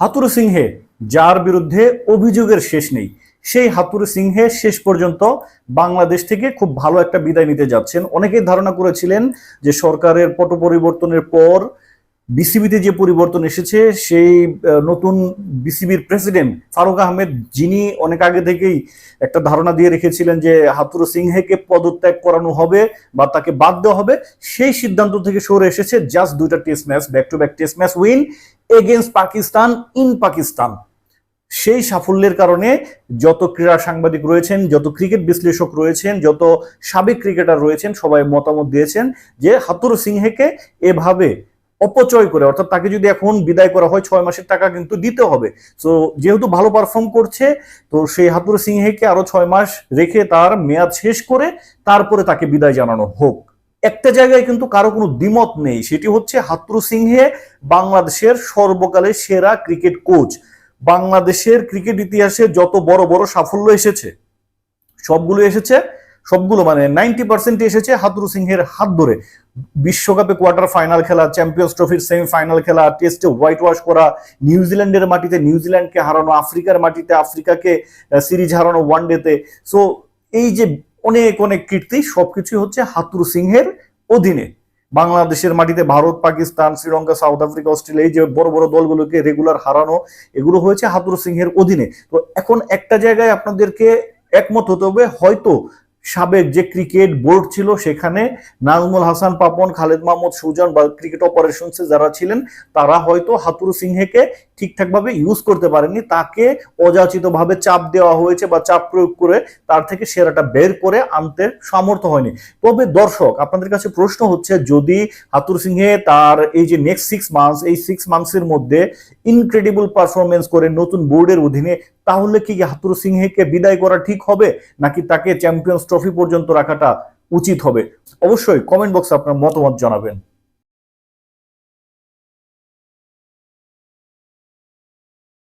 হাতুরু সিংহে, যার বিরুদ্ধে অভিযোগের শেষ নেই। সেই হাতুর সিংহে শেষ পর্যন্ত বাংলাদেশ থেকে খুব ভালো একটা বিদায় নিতে যাচ্ছেন। অনেকেই ধারণা করেছিলেন যে সরকারের পট পরিবর্তনের পর বিসিবিতে যে পরিবর্তন এসেছে, সেই নতুন বিসিবির প্রেসিডেন্ট ফারুক আহমেদ, যিনি অনেক আগে থেকেই একটা ধারণা দিয়ে রেখেছিলেন যে হাতুরু সিংহেকে পদত্যাগ করানো হবে বা তাকে বাদ দেওয়া হবে, সেই সিদ্ধান্ত থেকে সরে এসেছে জাস্ট দুইটা test match back to back test match win against Pakistan in Pakistan. সেই সাফল্যের কারণে যত ক্রীড়া সাংবাদিক রয়েছেন, যত ক্রিকেট বিশ্লেষক রয়েছেন, যত সাবেক ক্রিকেটার রয়েছেন, সবাই মতামত দিয়েছেন যে হাতুরু সিংহেকে এভাবে অপচয় করে, অর্থাৎ তাকে যদি এখন বিদায় করা হয় ছয় মাসের টাকা কিন্তু দিতে হবে। তো যেহেতু ভালো পারফর্ম করছে, তো সেই হাতুরু সিংহেকে আরও ছয় মাস রেখে তার মেয়াদ শেষ করে তারপরে তাকে বিদায় জানানো হোক। একটা জায়গায় কিন্তু কারও কোনো দ্বিমত নেই, সেটি হচ্ছে হাতুরু সিংহে বাংলাদেশের সর্বকালের সেরা ক্রিকেট কোচ। বাংলাদেশের ক্রিকেট ইতিহাসে যত বড় বড় সাফল্য এসেছে, সবগুলো এসেছে। সবগুলো মানে নাইনটি পার্সেন্ট এসেছে হাতুরু সিংহের হাত ধরে। বিশ্বকাপে কোয়ার্টার ফাইনাল খেলা, চ্যাম্পিয়ন্স ট্রফির সেমিফাইনাল খেলা, টেস্টে হোয়াইট ওয়াশ করা, নিউজিল্যান্ডের মাটিতে নিউজিল্যান্ডকে হারানো, আফ্রিকার মাটিতে আফ্রিকাকে সিরিজ হারানো ওয়ানডেতে সো এই যে অনেক অনেক কীর্তি, সবকিছুই হচ্ছে হাতুরু সিংহের অধীনে। বাংলাদেশের মাটিতে Bharat, Pakistan, Sri Lanka, South Africa, Australia, এই যে বড় বড় দলগুলোকে রেগুলার হারানো, এগুলো হয়েছে হাতুরু সিংহের অধীনে। তো এখন একটা জায়গায় আপনাদেরকে একমত হতে হবে, হয়তো সাবেক যে ক্রিকেট বোর্ড ছিল সেখানে নাজমুল হাসান পাপন, খালেদ মাহমুদ, সুজন বা ক্রিকেট অপারেশনসে যারা ছিলেন, তারা হয়তো হাতুর সিংহেকে ঠিকঠাকভাবে ইউজ করতে পারেননি, তাকে অযাচিতভাবে চাপ দেওয়া হয়েছে বা চাপ প্রয়োগ করে তার থেকে সেরাটা বের করে আনতে সামর্থ্য হয়নি। তবে দর্শক, আপনাদের কাছে প্রশ্ন হচ্ছে, যদি হাতুর সিংহে তার এই যে নেক্সট সিক্স মান্থস এই সিক্স মান্থসের মধ্যে ইনক্রেডিবল পারফরমেন্স করে নতুন বোর্ডের অধীনে, তাহলে কি হাতুর সিংহেকে বিদায় করা ঠিক হবে? নাকি তাকে চ্যাম্পিয়ন্স ট্রফি পর্যন্ত রাখাটা উচিত হবে? অবশ্যই কমেন্ট বক্সে আপনার মতামত জানাবেন।